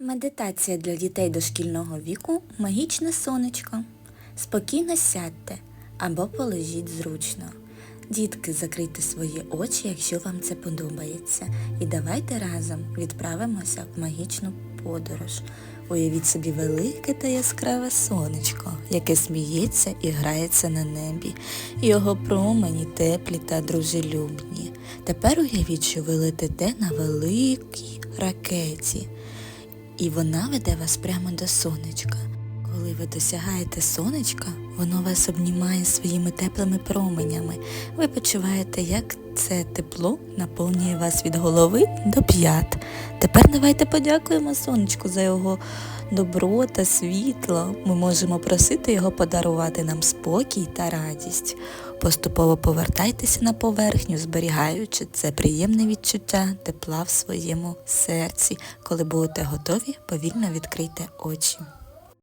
Медитація для дітей дошкільного віку Магічне сонечко. Спокійно сядьте або полежіть зручно. Дітки, закрийте свої очі, якщо вам це подобається. І давайте разом відправимося в магічну подорож. Уявіть собі велике та яскраве сонечко, яке сміється і грається на небі. Його промені теплі та дружелюбні. Тепер уявіть, що ви летите на великій ракеті і вона веде вас прямо до сонечка. Коли ви досягаєте сонечка, воно вас обнімає своїми теплими променями. Ви почуваєте, як це тепло наповнює вас від голови до п'ят. Тепер давайте подякуємо сонечку за його добро та світло. Ми можемо просити його подарувати нам спокій та радість. Поступово повертайтеся на поверхню, зберігаючи це приємне відчуття тепла в своєму серці. Коли будете готові, повільно відкрийте очі.